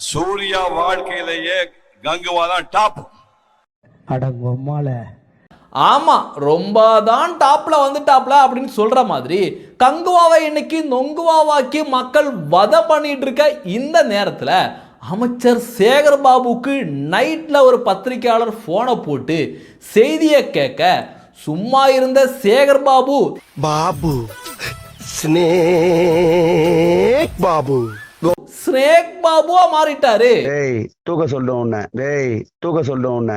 சூர்யா வாழ்க்கையிலேயே கங்குவா தான் டாப் அடங்கம்மால ஆமாம் ரொம்ப தான் டாப்பில் வந்து டாப்ல அப்படின்னு சொல்கிற மாதிரி கங்குவாவை இன்னைக்கு நொங்குவாவாக்கி மக்கள் வத பண்ணிட்டு இருக்க இந்த நேரத்தில் அமைச்சர் சேகர் பாபுக்கு நைட்டில் ஒரு பத்திரிகையாளர் ஃபோனை போட்டு செய்தியை கேட்க சும்மா இருந்த சேகர் பாபு பாபு ஸ்னேக் பாபு. ஸ்னேக் பாபுவா மாறிட்டாரு. டேய் தூக்க சொல்லும் உன்னை. டேய் தூக்க சொல்லும் உன்னை.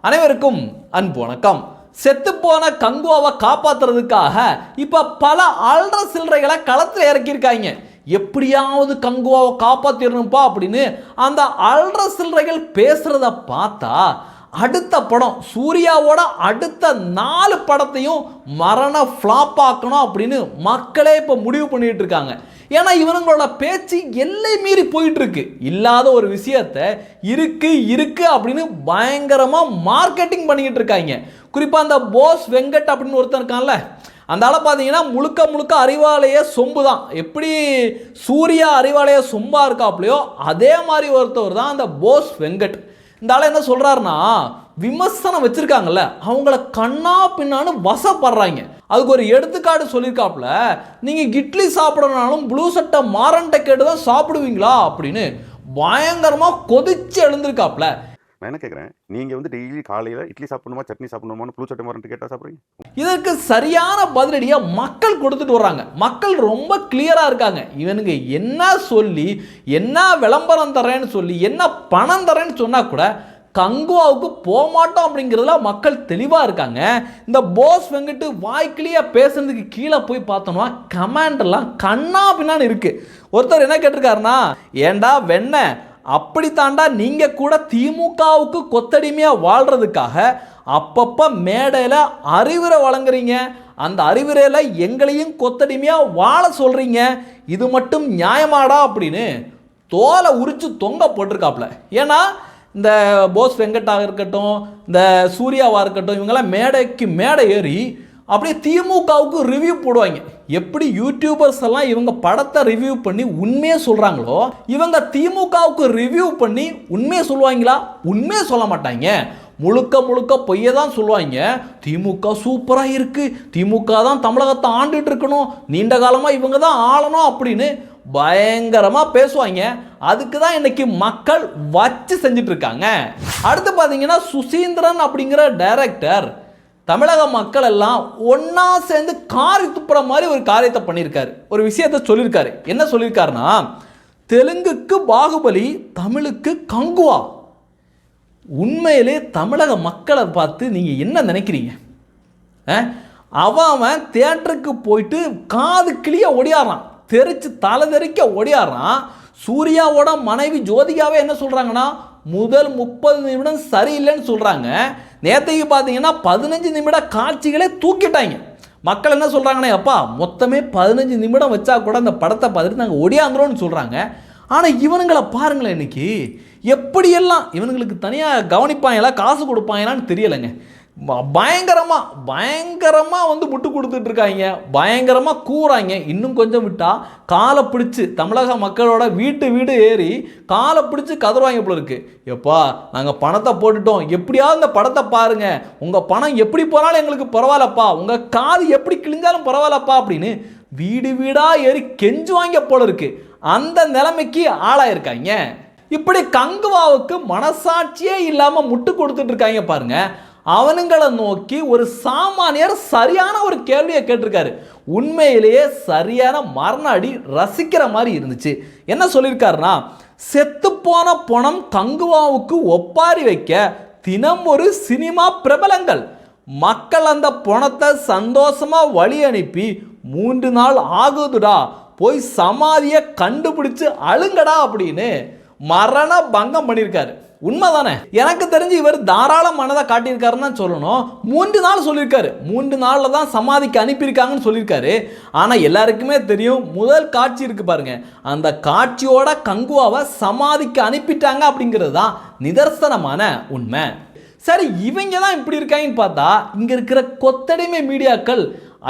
அனைவருக்கும் அன்பு வணக்கம். செத்துப்போன கங்குவாவை காப்பாத்துறதுக்காக இப்ப பல அல்ற சில்லறைகளை களத்தில் இறக்கியிருக்காங்க. எப்படியாவது கங்குவாவை காப்பாற்றிடணும்ப்பா அப்படின்னு அந்த அல்ற சில்லறைகள் பேசுகிறத பார்த்தா அடுத்த படம் சூர்யாவோட அடுத்த நாலு படத்தையும் மரண ஃப்ளாப் ஆக்கணும் அப்படின்னு மக்களே இப்போ முடிவு பண்ணிட்டு இருக்காங்க. ஏன்னா இவனுங்களோட பேச்சு எல்லை மீறி போயிட்டு இருக்கு இல்லாத ஒரு விஷயத்த இருக்கு இருக்கு அப்படின்னு பயங்கரமாக மார்க்கெட்டிங் பண்ணிக்கிட்டு இருக்காங்க. குறிப்பாக அந்த போஸ் வெங்கட் அப்படின்னு ஒருத்தன் இருக்கான்ல அந்த ஆளை பார்த்தீங்கன்னா முழுக்க முழுக்க அறிவாலய சொம்பு தான் எப்படி சூர்யா அறிவாலய சொம்பாக இருக்காப்லையோ அதே மாதிரி ஒருத்தவர் தான் அந்த போஸ் வெங்கட். இந்த ஆளை என்ன சொல்கிறாருன்னா விமர்சனம் வச்சுருக்காங்கல்ல அவங்கள கண்ணா பின்னான்னு வசப்படுறாங்க. அதுக்கு ஒரு எடுத்துக்காடு சொல்லியிருக்காப்புல நீங்கள் இட்லி சாப்பிடணும்னாலும் ப்ளூ சட்டை மாரண்டை கேட்டு தான் சாப்பிடுவீங்களா? அப்படின்னு பயங்கரமாக கொதிச்சு எழுந்திருக்காப்புல நான் என்ன கேட்குறேன்? நீங்கள் வந்து டெய்லி காலையில் இட்லி சாப்பிடணுமா சட்னி சாப்பிடணுமான்னு ப்ளூ சட்டை மரன்ட்டு கேட்டால் சாப்பிட்றீங்க? இதற்கு சரியான பதிலடியாக மக்கள் கொடுத்துட்டு வர்றாங்க. மக்கள் ரொம்ப கிளியராக இருக்காங்க. இவனுங்க என்ன சொல்லி என்ன விளம்பரம் தரேன்னு சொல்லி என்ன பணம் தரேன்னு சொன்னால் கூட கங்குவாவுக்கு போக மாட்டோம் அப்படிங்கிறதுல மக்கள் தெளிவாக இருக்காங்க. இந்த போஸ் வெங்கிட்டு வாய்க்கிளியாக பேசுறதுக்கு கீழே போய் பார்த்தோம்னா கமாண்டெல்லாம் கண்ணா பின்னான்னு இருக்குது ஒருத்தர் என்ன கேட்டிருக்காருன்னா ஏண்டா வெண்ணெய்? அப்படித்தாண்டா நீங்கள் கூட திமுகவுக்கு கொத்தடிமையாக வாழ்கிறதுக்காக அப்பப்போ மேடையில் அறிவுரை வழங்குறீங்க. அந்த அறிவுரையில் எங்களையும் கொத்தடிமையாக வாழ சொல்கிறீங்க இது மட்டும் நியாயமாடா அப்படின்னு தோலை உரிச்சு தொங்க போட்டிருக்காப்புல. ஏன்னா இந்த போஸ் வெங்கட்டாக இருக்கட்டும் இந்த சூர்யாவாக இருக்கட்டும் இவங்கெல்லாம் மேடைக்கு மேடை ஏறி அப்படியே திமுகவுக்கு ரிவ்யூ போடுவாங்க. எப்படி யூடியூபர்ஸ் எல்லாம் இவங்க படத்தை ரிவ்யூ பண்ணி உண்மையை சொல்கிறாங்களோ இவங்க திமுகவுக்கு ரிவ்யூ பண்ணி உண்மையை சொல்லுவாங்களா? உண்மையை சொல்ல மாட்டாங்க. முழுக்க முழுக்க பொய்யை தான் சொல்லுவாங்க. திமுக சூப்பராக இருக்குது திமுக தான் தமிழகத்தை ஆண்டுட்டு இருக்கணும். நீண்ட காலமாக இவங்க தான் ஆளணும் அப்படின்னு பயங்கரமாக பேசுவாங்க. அதுக்கு தான் இன்னைக்கு மக்கள் வச்சு செஞ்சிட்ருக்காங்க அடுத்து பார்த்தீங்கன்னா சுசீந்திரன் அப்படிங்கிற டைரக்டர் தமிழக மக்கள் எல்லாம் ஒன்றா சேர்ந்து காரி துப்புற மாதிரி ஒரு காரியத்தை பண்ணியிருக்காரு. ஒரு விஷயத்த சொல்லியிருக்காரு. என்ன சொல்லியிருக்காருன்னா தெலுங்குக்கு பாகுபலி தமிழுக்கு கங்குவா. உண்மையிலே தமிழக மக்களை பார்த்து நீங்கள் என்ன நினைக்கிறீங்க? அவன் அவன் தேட்டருக்கு போயிட்டு காது கிளிய ஒடியாடுறான் தெரிச்சு தலை தெறிக்க ஒடியாடுறான் சூர்யாவோட மனைவி ஜோதிகாவே என்ன சொல்கிறாங்கன்னா முதல் முப்பது நிமிடம் சரியில்லைன்னு சொல்கிறாங்க நேற்றைக்கு பார்த்தீங்கன்னா பதினஞ்சு நிமிட காட்சிகளே தூக்கிட்டாங்க. மக்கள் என்ன சொல்கிறாங்கன்னா அப்பா மொத்தமே பதினஞ்சு நிமிடம் வச்சா கூட அந்த படத்தை பார்த்துட்டு நாங்கள் ஒடியாந்துரும்னு சொல்கிறாங்க ஆனால் இவனுங்களை பாருங்களேன் இன்னைக்கு. எப்படியெல்லாம் இவனுங்களுக்கு தனியாக கவனிப்பாங்களா காசு கொடுப்பாங்களான்னு தெரியலைங்க. பயங்கரமாக பயங்கரமாக வந்து முட்டு கொடுத்துட்டு இருக்காங்க பயங்கரமா கூறாங்க. இன்னும் கொஞ்சம் விட்டால் காலை பிடிச்சி தமிழக மக்களோட வீட்டு வீடு ஏறி காலை பிடிச்சி கதறுவாங்க போல இருக்கு. எப்பா நாங்கள் பணத்தை போட்டுட்டோம். எப்படியாவது இந்த படத்தை பாருங்க. உங்கள் பணம் எப்படி போனாலும் எங்களுக்கு பரவாயில்லப்பா. உங்கள் காது எப்படி கிழிஞ்சாலும் பரவாயில்லப்பா அப்படின்னு வீடு வீடாக ஏறி கெஞ்சுவாங்க போல இருக்கு. அந்த நிலைமைக்கு ஆளாயிருக்காங்க. இப்படி கங்குவாவுக்கு மனசாட்சியே இல்லாமல் முட்டு கொடுத்துட்டு இருக்காங்க அவனுங்களை நோக்கி ஒரு சாமானியர் சரியான ஒரு கேள்வியை கேட்டிருக்காரு. உண்மையிலேயே சரியான மரண அடி ரசிக்கிற மாதிரி இருந்துச்சு. என்ன சொல்லியிருக்காருன்னா செத்துப்போன பணம் கங்குவாவுக்கு ஒப்பாரி வைக்க தினம் ஒரு சினிமா பிரபலங்கள். மக்கள் அந்த பணத்தை சந்தோஷமாக வழி அனுப்பி மூன்று நாள் ஆகுதுடா போய் சமாதியை கண்டுபிடிச்சு அழுங்கடா அப்படின்னு மரண பங்கம் பண்ணியிருக்காரு. உண்மைதானே? எனக்கு தெரிஞ்சு இவர் தாராள மனதை காட்டியிருக்காருன்னு தான் சொல்லணும். மூன்று நாள் சொல்லியிருக்காரு. மூன்று நாளில் தான் சமாதிக்கு அனுப்பியிருக்காங்கன்னு சொல்லியிருக்காரு. ஆனால் எல்லாருக்குமே தெரியும் முதல் காட்சி இருக்கு பாருங்க. அந்த காட்சியோட கங்குவாவை சமாதிக்கு அனுப்பிட்டாங்க அப்படிங்கிறது தான் நிதர்சனமான உண்மை. சரி இவங்க தான் இப்படி இருக்காங்கன்னு பார்த்தா இங்கே இருக்கிற கொத்தடிமை மீடியாக்கள்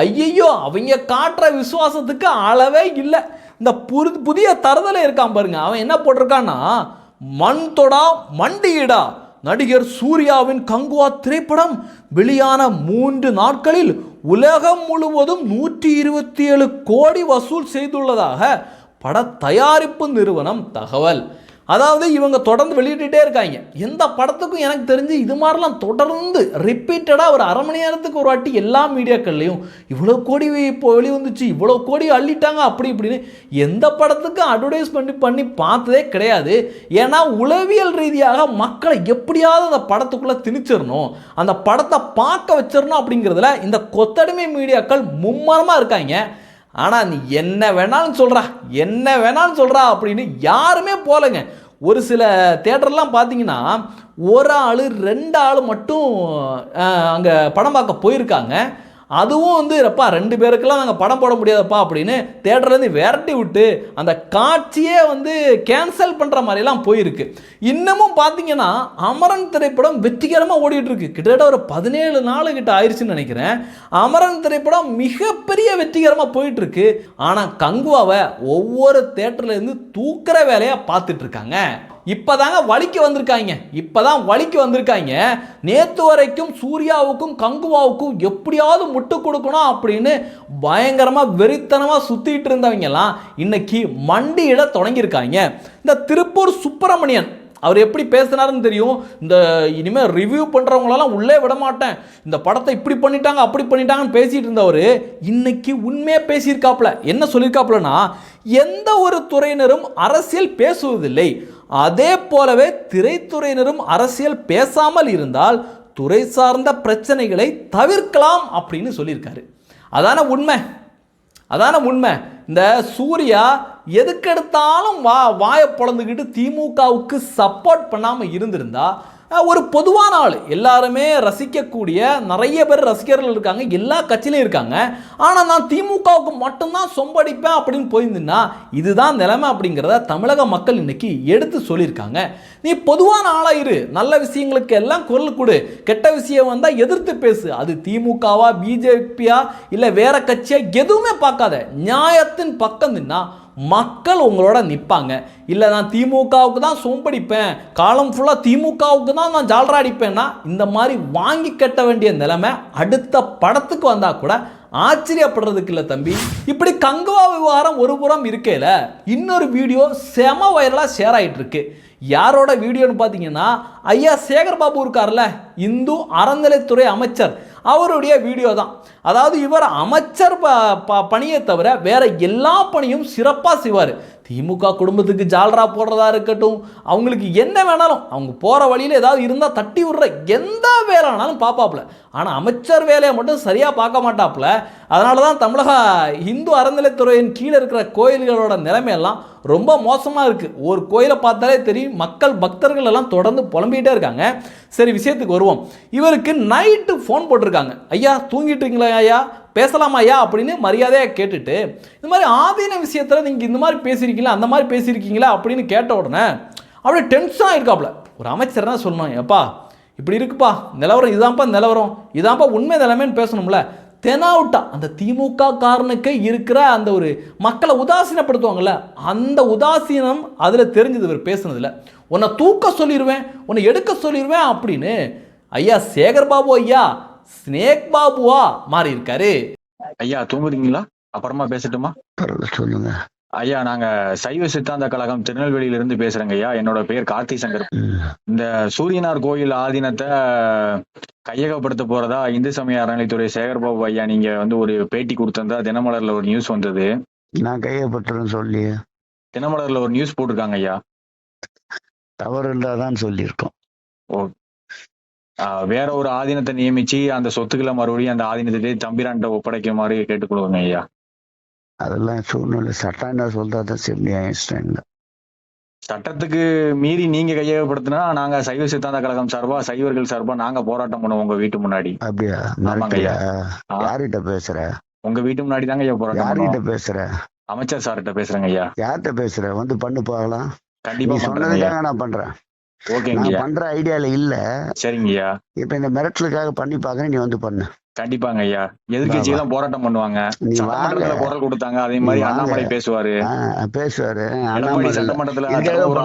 ஐயையோ அவங்க காட்டுற விசுவாசத்துக்கு அளவே இல்லை. இந்த புது புதிய தருதலை இருக்கான் பாருங்க. அவன் என்ன போட்டிருக்கான்னா மண் தொடா மண்டியிடா நடிகர் சூர்யாவின் கங்குவா திரைப்படம் வெளியான மூன்று நாட்களில் உலகம் முழுவதும் நூற்றி இருபத்தி ஏழு கோடி வசூல் செய்துள்ளதாக பட தயாரிப்பு நிறுவனம் தகவல். அதாவது இவங்க தொடர்ந்து வெளியிட்டுட்டே இருக்காங்க. எந்த படத்துக்கும் எனக்கு தெரிஞ்சு இது மாதிரிலாம் தொடர்ந்து ரிப்பீட்டடாக ஒரு அரை மணி நேரத்துக்கு ஒரு வாட்டி எல்லா மீடியாக்கள்லையும் இவ்வளோ கோடி இப்போ வெளிவந்துச்சு இவ்வளோ கோடி அள்ளிட்டாங்க அப்படி இப்படின்னு எந்த படத்துக்கும் அட்வர்டைஸ் பண்ணி பண்ணி பார்த்ததே கிடையாது. ஏன்னா உளவியல் ரீதியாக மக்களை எப்படியாவது அந்த படத்துக்குள்ளே திணிச்சிடணும் அந்த படத்தை பார்க்க வச்சிடணும் அப்படிங்கிறதுல இந்த கொத்தடிமை மீடியாக்கள் மும்மரமாக இருக்காங்க. ஆனால் நீ என்ன வேணாலும் சொல்கிறா என்ன வேணாலும் சொல்கிறா அப்படின்னு யாருமே போகலைங்க ஒரு சில தேட்டர்லாம் பார்த்தீங்கன்னா ஒரு ஆள் ரெண்டு ஆள் மட்டும் அங்கே படம் பார்க்க போயிருக்காங்க. அதுவும் வந்து அப்பா ரெண்டு பேருக்கெல்லாம் நாங்கள் படம் போட முடியாதப்பா அப்படின்னு தேட்டர்லேருந்து விரட்டி விட்டு அந்த காட்சியே வந்து கேன்சல் பண்ணுற மாதிரிலாம் போயிருக்கு. இன்னமும் பார்த்தீங்கன்னா அமரன் திரைப்படம் வெற்றிகரமாக ஓடிட்டு இருக்கு கிட்டத்தட்ட ஒரு பதினேழு நாள் கிட்ட ஆயிடுச்சுன்னு நினைக்கிறேன். அமரன் திரைப்படம் மிகப்பெரிய வெற்றிகரமாக போயிட்டு இருக்கு ஆனால் கங்குவாவை ஒவ்வொரு தேட்டர்லேருந்து தூக்குற வேலையாக பார்த்துட்டு இருக்காங்க இப்போதாங்க வலிக்கு வந்திருக்காங்க. இப்போதான் வலிக்கு வந்திருக்காங்க. நேற்று வரைக்கும் சூர்யாவுக்கும் கங்குவாவுக்கும் எப்படியாவது முட்டு கொடுக்கணும் அப்படின்னு பயங்கரமாக வெறித்தனமாக சுற்றிட்டு இருந்தவங்கலாம் இன்னைக்கு மண்டியிட தொடங்கியிருக்காங்க. இந்த திருப்பூர் சுப்பிரமணியன் அவர் எப்படி பேசினாருன்னு தெரியும். இந்த இனிமேல் ரிவ்யூ பண்ணுறவங்களெல்லாம் உள்ளே விட மாட்டேன். இந்த படத்தை இப்படி பண்ணிட்டாங்க அப்படி பண்ணிட்டாங்கன்னு பேசிகிட்டு இருந்தவர் இன்னைக்கு உண்மையாக பேசியிருக்காப்புல. என்ன சொல்லியிருக்காப்புலனா எந்த ஒரு துறையினரும் அரசியல் பேசுவதில்லை. அதே போலவே திரைத்துறையினரும் அரசியல் பேசாமல் இருந்தால் துறை சார்ந்த பிரச்சனைகளை தவிர்க்கலாம் அப்படின்னு சொல்லியிருக்காரு. அதான உண்மை. அதான உண்மை. இந்த சூர்யா எதுக்கெடுத்தாலும் வா வாயை பிறந்துக்கிட்டு திமுகவுக்கு சப்போர்ட் பண்ணாமல் இருந்திருந்தா ஒரு பொதுவான ஆள். எல்லாருமே ரசிக்கக்கூடிய நிறைய பேர் ரசிகர்கள் இருக்காங்க எல்லா கட்சியிலையும் இருக்காங்க. ஆனால் நான் திமுகவுக்கு மட்டும்தான் சொம்படிப்பேன் அப்படின்னு போயிருந்தேன்னா இதுதான் நிலைமை அப்படிங்கிறத தமிழக மக்கள் இன்னைக்கு எடுத்து சொல்லியிருக்காங்க. நீ பொதுவான ஆளாக இரு. நல்ல விஷயங்களுக்கு எல்லாம் குரல் கொடு. கெட்ட விஷயம் வந்தால் எதிர்த்து பேசு. அது திமுகவா பிஜேபியா இல்லை வேற கட்சியா எதுவுமே பார்க்காத. நியாயத்தின் பக்கம் நின்னா மக்கள் உங்களோட நிற்பாங்க இல்லை நான் திமுகவுக்கு தான் சோம்படிப்பேன். காலம் ஃபுல்லாக திமுகவுக்கு தான் நான் ஜால்ரா அடிப்பேன்னா இந்த மாதிரி வாங்கி கட்ட வேண்டிய நிலைமை அடுத்த படத்துக்கு வந்தால் கூட ஆச்சரியப்படுறதுக்கு இல்லை தம்பி. இப்படி கங்குவா விவகாரம் ஒரு புறம் இருக்கையில் இன்னொரு வீடியோ செம வைரலாக ஷேர் ஆயிட்டு இருக்கு யாரோட வீடியோன்னு பார்த்தீங்கன்னா ஐயா சேகர் பாபு இருக்கார்ல இந்து அறநிலைத்துறை அமைச்சர். அவருடைய வீடியோ தான். அதாவது இவர் அமைச்சர் ப ப- பணியை தவிர வேறு எல்லா பணியும் சிறப்பாக செய்வார். திமுக குடும்பத்துக்கு ஜால்ரா போடுறதா இருக்கட்டும் அவங்களுக்கு என்ன வேணாலும் அவங்க போகிற வழியில் ஏதாவது இருந்தால் தட்டி விடுற எந்த வேலைனாலும் பார்ப்பாப்புல ஆனால் அமைச்சர் வேலையை மட்டும் சரியாக பார்க்க மாட்டாப்புல. அதனால தான் தமிழக இந்து அறநிலைத்துறையின் கீழே இருக்கிற கோயில்களோட நிலைமையெல்லாம் ரொம்ப மோசமாக இருக்குது ஒரு கோயிலை பார்த்தாலே தெரியும் மக்கள் பக்தர்கள் எல்லாம் தொடர்ந்து புலம்பிகிட்டே இருக்காங்க. சரி விஷயத்துக்கு வருவோம். இவருக்கு நைட்டு ஃபோன் போட்டிருக்காங்க. ஐயா தூங்கிட்டு இருக்கீங்களா ஐயா? பேசலாமா ஐயா அப்படின்னு மரியாதையாக கேட்டுட்டு இந்த மாதிரி ஆதீன விஷயத்தில் நீங்கள் இந்த மாதிரி பேசியிருக்கீங்களா? அந்த மாதிரி பேசியிருக்கீங்களா? அப்படின்னு கேட்ட உடனே அப்படியே டென்ஷன் ஆயிருக்காப்புல ஒரு அமைச்சர்னா சொல்லணும் எப்பா இப்படி இருக்குப்பா நிலவரம் இதான்ப்பா நிலவரம் இதான்ப்பா உண்மை நிலைமைன்னு பேசணும்ல. தெனாவுட்டா அந்த திமுக காரனுக்கு இருக்கிற அந்த ஒரு மக்களை உதாசீனப்படுத்துவாங்கல்ல அந்த உதாசீனம் அதில் தெரிஞ்சது இவர் பேசுனதில். உன்னை தூக்க சொல்லிடுவேன் உன்னை எடுக்க சொல்லிடுவேன் அப்படின்னு ஐயா சேகர் பாபு ஐயா ஸ்னேக் பாபுவா மாறி இருக்காரு ஐயா தூங்குறீங்களா? அப்புறமா பேசட்டுமா? சொல்லுங்க. ஐயா நாங்க சைவ சித்தாந்த கழகம் திருநெல்வேலியில இருந்து பேசுறேங்க ஐயா. என்னோட பேர் கார்த்தி சங்கர். இந்த சூரியனார் கோயில் ஆதீனத்தை கையகப்படுத்த போறதா இந்து சமய அறநிலைத்துறை சேகர்பாபு ஐயா நீங்க வந்து ஒரு பேட்டி கொடுத்திருந்தா தினமலர்ல ஒரு நியூஸ் வந்தது. நான் கையப்பட்டுறேன்னு சொல்லி. தினமலர்ல ஒரு நியூஸ் போட்டிருக்காங்க ஐயா. தவறு இருந்தாதான் சொல்லியிருக்கோம். வேற ஒரு ஆதீனத்தை நியமிச்சு அந்த சொத்துக்களை மறுபடியும் அந்த ஆதீனத்திலே தம்பிரான்ட்ட ஒப்படைக்குமாறு கேட்டுக்கொள்வோங்க ஐயா. அதெல்லாம் சூழ்நிலை. சட்டம் என்ன சரி நியாயம் சட்டத்துக்கு மீறி நீங்க கையகப்படுத்தினா நாங்க சைவ சித்தாந்த கழகம் சார்பா சைவர்கள் சார்பா நாங்க போராட்டம் பண்ணுவோம் உங்க வீட்டு முன்னாடி. அப்படியா? மிரட்டலையா? ஆ. யார்கிட்ட பேசுற? உங்க வீட்டு முன்னாடி தாங்க ஐயா போராட்டம் யார்கிட்ட பேசுற? அமைச்சர் சார்கிட்ட பேசுறேங்க ஐயா. யார்கிட்ட பேசுற? வந்து பண்ணு பார்க்கலாம். நீ கண்டிப்பா ஐயா. சொன்னதுக்காக நான் பண்றேன். நான் பண்ற ஐடியால இல்ல. சரிங்கய்யா. இப்ப இந்த மிரட்டலுக்காக பண்ணி பாக்குறேன் நீ வந்து பண்ணு. கண்டிப்பாங்க ஐயா எதிர்கட்சி தான் போராட்டம் பண்ணுவாங்க. சட்டமன்றத்துல. குரல் கொடுத்தாங்க அதே மாதிரி. அண்ணாமலை பேசுவாரு. பேசுவாரு. அண்ணாமலை சட்டமன்றத்துல.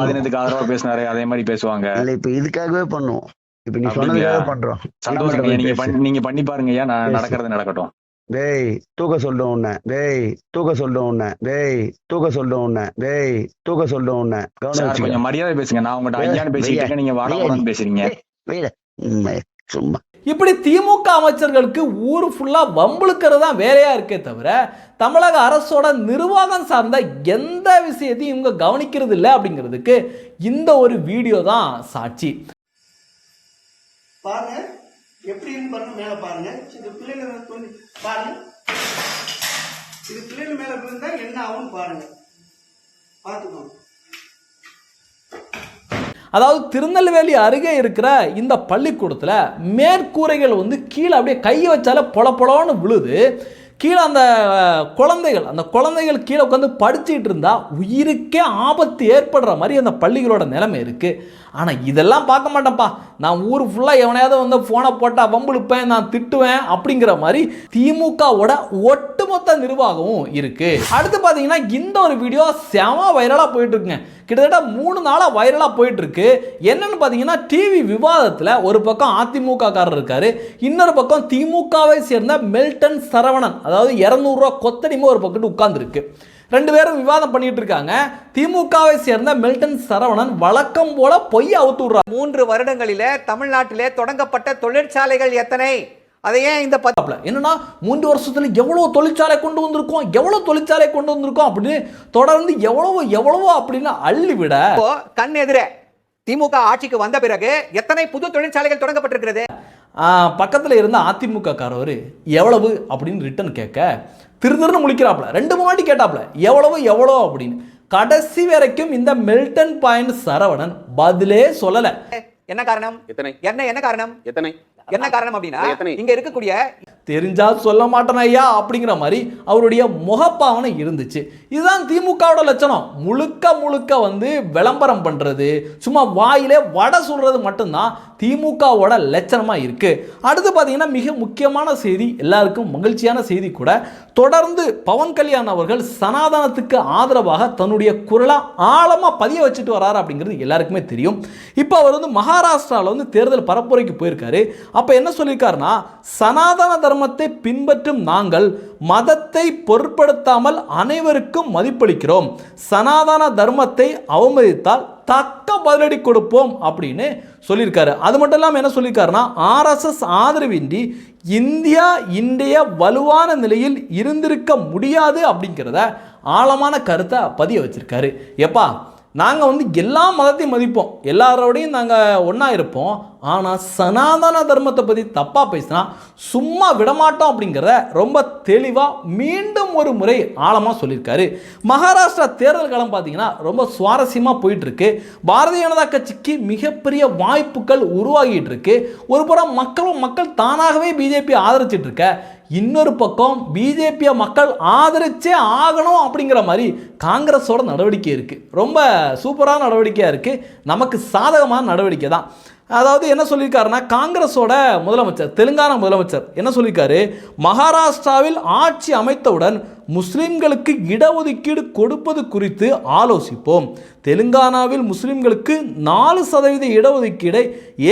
ஆதீனத்துக்கு ஆதரவா பேசினாரு அதே மாதிரி பேசுவாங்க. இல்ல இப்ப இதுக்காகவே பண்ணுவோம். இப்ப நீ? சொன்னதுக்காக பண்றோம். நீங்க. பண்ணி- பாருங்க ஐயா. நடக்கிறது நடக்கட்டும். டேய் தூக்க சொல்லும் உன்னை. டேய் தூக்க சொல்லும் உன்னை. டேய் தூக்க சொல்லும் உன்னை. டேய் தூக்க சொல்லும் உன்னை. கவனம். கொஞ்சம் மரியாதை பேசுங்க. நான் உங்கள்ட்ட ஐயான்னு பேசிட்டு நீங்க வாடா ஐயா, போடான்னு பேசுறீங்க. சும்மா. இப்படி திமுக அமைச்சர்களுக்கு ஊர் ஃபுல்லாக வம்புழுக்கிறது தான் வேலையாக இருக்கே தவிர தமிழக அரசோட நிர்வாகம் சார்ந்த எந்த விஷயத்தையும் இவங்க கவனிக்கிறது இல்லை அப்படிங்கிறதுக்கு இந்த ஒரு வீடியோ தான் சாட்சி. பாருங்க. எப்படின்னு பாருங்க மேல பாருங்க. இது பிள்ளைங்க கொஞ்சம் பாருங்க. இது பிள்ளைங்க மேல விழுந்தா என்ன ஆகும்னு பாருங்க. பார்த்துக்கோங்க. அதாவது திருநெல்வேலி அருகே இருக்கிற இந்த பள்ளிக்கூடத்தில் மேற்கூரைகள் வந்து கீழே அப்படியே கையை வச்சால பொல பொலன்னு விழுது. கீழே அந்த குழந்தைகள் அந்த குழந்தைகள் கீழே உட்காந்து படிச்சுட்டு இருந்தால் உயிருக்கே ஆபத்து ஏற்படுற மாதிரி அந்த பள்ளிகளோட நிலைமை இருக்குது ஆனால் இதெல்லாம் பார்க்க மாட்டேன்ப்பா. நான் ஊர் ஃபுல்லாக எவனையாவது வந்து ஃபோனை போட்டால் வம்பிழுப்பேன் நான் திட்டுவேன் அப்படிங்கிற மாதிரி திமுகவோட ஓட் ஒட்டுமொத்த நிர்வாகமும் இருக்கு. அடுத்து பார்த்தீங்கன்னா இந்த ஒரு வீடியோ செம வைரலாக போயிட்டு இருக்குங்க கிட்டத்தட்ட மூணு நாளாக வைரலாக போயிட்டு இருக்கு என்னன்னு பார்த்தீங்கன்னா டிவி விவாதத்தில் ஒரு பக்கம் அதிமுக காரர் இருக்காரு இன்னொரு பக்கம் திமுகவை சேர்ந்த மெல்டன் சரவணன் அதாவது இரநூறுவா கொத்தடிமை ஒரு பக்கத்து உட்கார்ந்துருக்கு. ரெண்டு பேரும் விவாதம் பண்ணிட்டு இருக்காங்க திமுகவை சேர்ந்த மெல்டன் சரவணன் வழக்கம் போல பொய் அவுத்து மூன்று வருடங்களிலே தமிழ்நாட்டிலே தொடங்கப்பட்ட தொழிற்சாலைகள் எத்தனை? அதை ஏன் இந்த பத்து பார்த்தாப்ல. என்னன்னா மூன்று வருஷத்துல எவ்வளவு தொழிற்சாலை கொண்டு வந்திருக்கோம் எவ்வளவு தொழிற்சாலை கொண்டு வந்திருக்கோம் அப்படின்னு தொடர்ந்து எவ்வளவோ எவ்வளவோ அப்படின்னு அள்ளி விட இப்போ கண் எதிரே திமுக ஆட்சிக்கு வந்த பிறகு எத்தனை புது தொழிற்சாலைகள் தொடங்கப்பட்டிருக்கிறது? பக்கத்தில் இருந்த அதிமுக காரவர் எவ்வளவு அப்படின்னு ரிட்டன் கேட்க திரு திருன்னு முழிக்கிறாப்ல ரெண்டு மூணு வாட்டி கேட்டாப்ல எவ்வளவு எவ்வளோ அப்படின்னு. கடைசி வரைக்கும் இந்த மெல்டன் பாயிண்ட் சரவணன் பதிலே சொல்லலை. என்ன காரணம்? எத்தனை? என்ன என்ன காரணம்? எத்தனை? என்ன காரணம் அப்படின்னா? இங்க இருக்கக்கூடிய தெரிஞ்சா சொல்ல மாட்டேன் ஐயா அப்படிங்கிற மாதிரி அவருடைய முகப்பாவனை இருந்துச்சு இதுதான் திமுகவோட லட்சணம் முழுக்க முழுக்க வந்து விளம்பரம் பண்ணுறது சும்மா வாயிலே வடை சொல்கிறது மட்டும்தான் திமுகவோட லட்சணமாக இருக்குது அடுத்து பார்த்தீங்கன்னா மிக முக்கியமான செய்தி எல்லாருக்கும் மகிழ்ச்சியான செய்தி கூட தொடர்ந்து பவன் கல்யாண் அவர்கள் சனாதனத்துக்கு ஆதரவாக தன்னுடைய குரலாக ஆழமாக பதிய வச்சுட்டு வராரு அப்படிங்கிறது எல்லாருக்குமே தெரியும். இப்போ அவர் வந்து மகாராஷ்டிராவில் வந்து தேர்தல் பரப்புரைக்கு போயிருக்காரு. அப்போ என்ன சொல்லியிருக்காருன்னா சனாதன தர்மத்தை பின்பற்றும் நாங்கள் மதத்தை பொருட்படுத்தாமல் அனைவருக்கும் மதிப்பளிக்கிறோம். சனாதன தர்மத்தை அவமதித்தால் தக்க பதிலடி கொடுப்போம் அப்படின்னு சொல்லியிருக்காரு. அது மட்டும் இல்லாமல் என்ன சொல்லியிருக்காருன்னா ஆர்எஸ்எஸ் ஆதரவின்றி இந்தியா இன்றைய வலுவான நிலையில் இருந்திருக்க முடியாது அப்படிங்கிறத ஆழமான கருத்தை பதிய வச்சிருக்காரு. எப்பா நாங்கள் வந்து எல்லா மதத்தையும் மதிப்போம். எல்லாரோடையும் நாங்கள் ஒன்றா இருப்போம். ஆனால் சனாதன தர்மத்தை பற்றி தப்பாக பேசினா சும்மா விடமாட்டோம் அப்படிங்கிறத ரொம்ப தெளிவாக மீண்டும் ஒரு முறை ஆழமாக சொல்லியிருக்காரு. மகாராஷ்டிரா தேர்தல் காலம் பார்த்தீங்கன்னா ரொம்ப சுவாரஸ்யமாக போயிட்டுருக்கு. பாரதிய ஜனதா கட்சிக்கு மிகப்பெரிய வாய்ப்புகள் உருவாகிட்டு இருக்கு. ஒரு புறம் மக்களும் மக்கள் தானாகவே பிஜேபி ஆதரிச்சிட்டு இருக்க. இன்னொரு பக்கம் பிஜேபியை மக்கள் ஆதரிச்சே ஆகணும் அப்படிங்கிற மாதிரி காங்கிரஸோட நடவடிக்கை இருக்குது ரொம்ப சூப்பரான நடவடிக்கையாக இருக்குது நமக்கு சாதகமான நடவடிக்கை தான். அதாவது என்ன சொல்லியிருக்காருன்னா காங்கிரஸோட முதலமைச்சர் தெலுங்கானா முதலமைச்சர் என்ன சொல்லியிருக்காரு? மகாராஷ்டிராவில் ஆட்சி அமைத்தவுடன் முஸ்லீம்களுக்கு இடஒதுக்கீடு கொடுப்பது குறித்து ஆலோசிப்போம். தெலுங்கானாவில் முஸ்லீம்களுக்கு நாலு சதவீத இடஒதுக்கீடை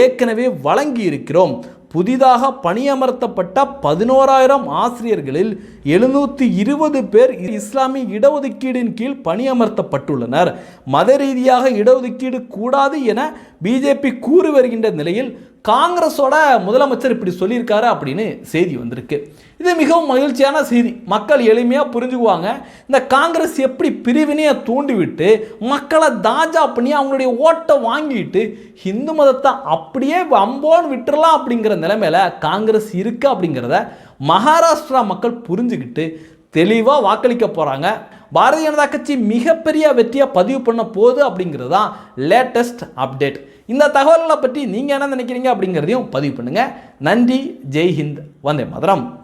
ஏற்கனவே வழங்கி இருக்கிறோம் புதிதாக பணியமர்த்தப்பட்ட பதினோராயிரம் ஆசிரியர்களில் எழுநூற்றி இருபது பேர் இஸ்லாமிய இடஒதுக்கீடின் கீழ் பணியமர்த்தப்பட்டுள்ளனர். மத ரீதியாக இடஒதுக்கீடு கூடாது என பிஜேபி கூறி வருகின்ற நிலையில் காங்கிரஸோட முதலமைச்சர் இப்படி சொல்லியிருக்காரு அப்படின்னு செய்தி வந்திருக்கு. இது மிகவும் மகிழ்ச்சியான செய்தி. மக்கள் எளிமையாக புரிஞ்சுக்குவாங்க. இந்த காங்கிரஸ் எப்படி பிரிவினையை தூண்டிவிட்டு மக்களை தாஜா பண்ணி அவங்களுடைய ஓட்டை வாங்கிட்டு ஹிந்து மதத்தை அப்படியே அம்போன்னு விட்டுறலாம் அப்படிங்கிற நிலைமையில் காங்கிரஸ் இருக்கு அப்படிங்கிறத மகாராஷ்டிரா மக்கள் புரிஞ்சுக்கிட்டு தெளிவாக வாக்களிக்க போகிறாங்க பாரதிய ஜனதா கட்சி மிகப்பெரிய வெற்றியாக பதிவு பண்ண போகுது அப்படிங்கிறது தான் லேட்டஸ்ட் அப்டேட் இந்த தகவல்களை பற்றி நீங்கள் என்ன நினைக்கிறீங்க அப்படிங்கிறதையும் பதிவு பண்ணுங்கள் நன்றி. ஜெய்ஹிந்த். வந்தே மதுரம்.